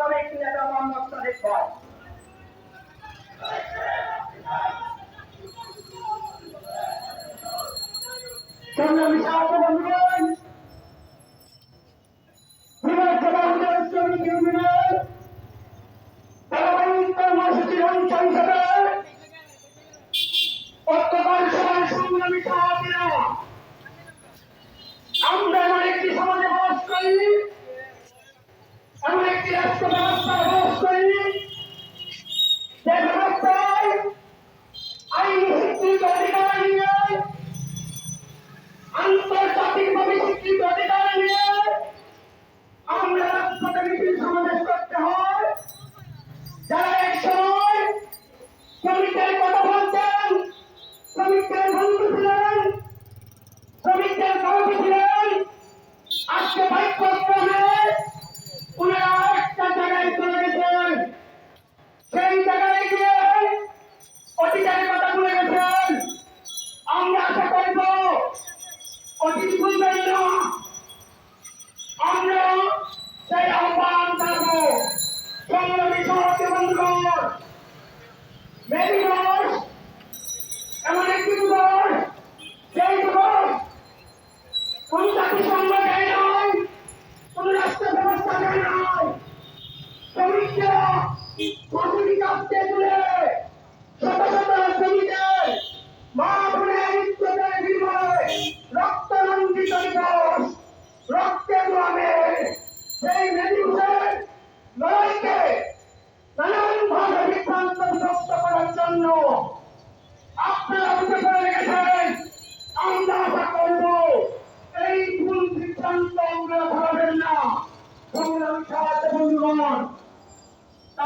শ্রমিক নেতা মোহাম্মদ সাদেক ভাই সংগ্রামী সাহায্য বন্ধুগণ? অতীত ভুলবেন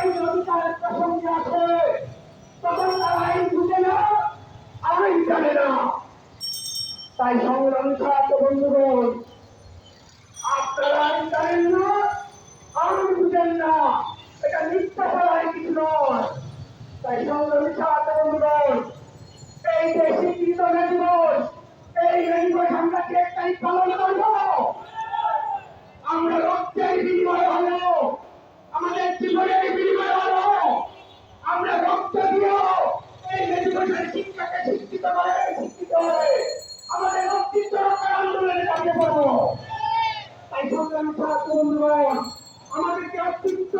আইন অধিকারের প্রসঙ্গে আসে তখন তারা আইন বুঝে তাই সংগ্রামী ছাত্র বন্ধুগণ আপনারা আইন জানেন না আইন বুঝেন না এটা মিথ্যা ফলায় কিছু নয় তাই সংগ্রামী ছাত্র বন্ধুগণ এই যে স্বীকৃত মে দিবস এই মে দিবস আমরা কি একটাই পালন করব আমরা রক্তের বিনিময় হলো আমাদের জীবনের বিনিময় হলো আমরা রক্ত দিয়েও এই মে দিবসের শিক্ষাকে শিক্ষিত করে শিক্ষিত হয়ে আমাদের অস্তিত্ব রক্ষার আন্দোলনে দাঁড়িয়ে পড়ব তাই সংগ্রামী ছাত্র বন্ধুগণ আমাদেরকে অস্তিত্ব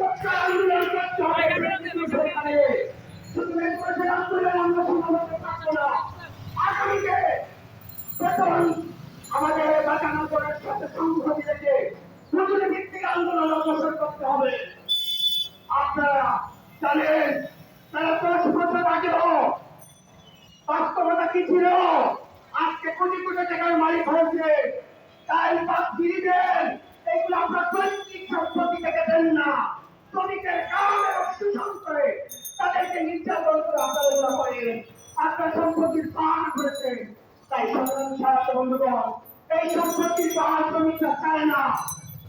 রক্ষার আন্দোলন করতে হবে বিভিন্ন সরকারে শুধু এই দেশের আন্দোলন আমরা সমাবেশে থাকব না আগামীতে বেতন আমাদের বাঁচানো করার সাথে সংহতি রেখে নতুন ভিত্তিক আন্দোলন অগ্রসর করতে হবে আপনারা জানেন তারা দশ বছর আগেও বাস্তবতা কি ছিল? আজকে কোটি কোটি টাকার মালিক হয়েছে। তাই বাদ ফিরিয়ে দেন। এগুলো আমরা পৈতৃক সম্পত্তি থেকে দেন না। শ্রমিকের এবং শোষণ করে তাদেরকে নির্যাতন করে আপনারা করেন। আপনার সম্পত্তির পান করেছেন তাই সংগ্রামী সাহায্য বন্ধুগণ, এই সম্পত্তির পান শ্রমিকরা চায় না।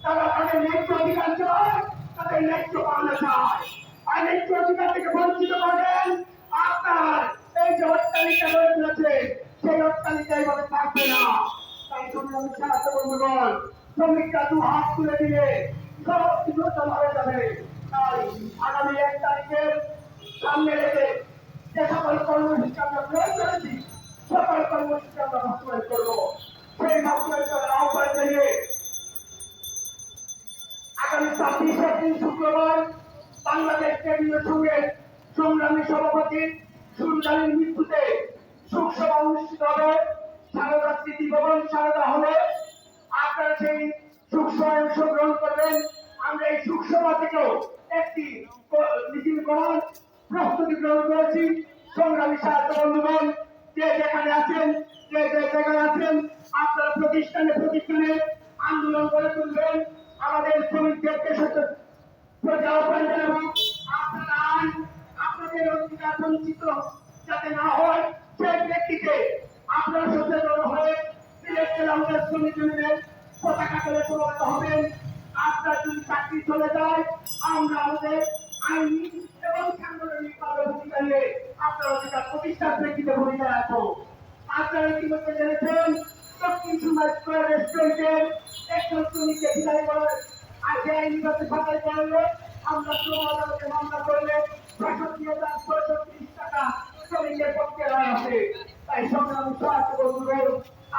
তারা তাদের ন্যায্য অধিকার চায়। তাদের ন্যায্য পাওনা চায় আর ন্যায্য অধিকার থেকে বঞ্চিত করেন আপনার এই যে অট্টালিকা গড়ে তুলেছে সেই অট্টালিকা এইভাবে থাকবে না। তাই সংগ্রামী সাহায্য বন্ধুগণ শ্রমিকরা দু হাত তুলে দিলে সব কিছু হয়ে যাবে। তাই আগামী এক তারিখের সামনে রেখে যে সকল কর্মসূচি আমরা প্রয়োগ করেছি, সকল কর্মসূচি আমরা বাস্তবায়ন দিন শুক্রবার বাংলাদেশ কেন্দ্রীয় সঙ্গের সংগ্রামী সভাপতি সুলতানের মৃত্যুতে শোকসভা অনুষ্ঠিত হবে। সারদা স্মৃতি ভবন সারদা হলে আপনারা সেই শোকসভায় অংশগ্রহণ করবেন। আমরা এই শোকসভা থেকেও একটি মিছিল করার প্রস্তুতি গ্রহণ করেছি। সংগ্রামী সাহায্য বন্ধুগণ, যে যেখানে আছেন, যে যে জায়গায় আছেন, আপনারা প্রতিষ্ঠানে প্রতিষ্ঠানে আন্দোলন করে তুলবেন। আমাদের শ্রমিকদেরকে সচেতন প্রজা উপান্ত এবং আপনার আইন আপনাদের অধিকার বঞ্চিত যাতে না হয় সেই ব্যক্তিকে আপনারা সচেতন হয়ে সিলেট জেলা কংগ্রেস কমিশনের পতাকা তুলে সমবেত হবেন আপনার যদি চাকরি ইতিমধ্যে জেনেছেন দক্ষিণ সুমাজ স্কোয়ার রেস্টুরেন্টের একজন শ্রমিককে বিদায় করার আজকে আইনিগত সরকারি করলে আমরা শ্রম আদালতে মামলা করলে বাষট্টি হাজার ত্রিশ টাকা শ্রমিকের পক্ষে আছে তাই সংগ্রামী সহায়তা বন্ধুগণ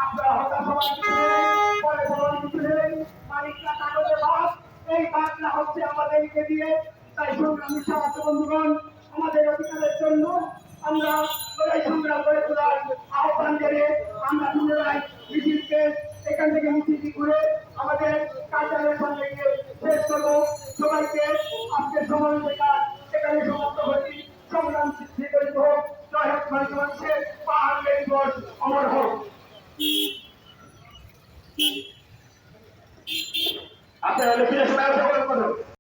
আপনারা হতাশ হওয়ার পরে বলার কিছু নেই। মালিকরা কাগজে ভাগ, এই ভাগটা হচ্ছে আমাদেরকে দিয়ে। তাই সংগ্রামী সহায়তা বন্ধুগণ, আমাদের অধিকারের জন্য আমরা লড়াই সংগ্রাম করে তোলার আহ্বান জানিয়ে আমরা পুনরায় মিছিলকে এখান থেকে মিছিলটি ঘুরে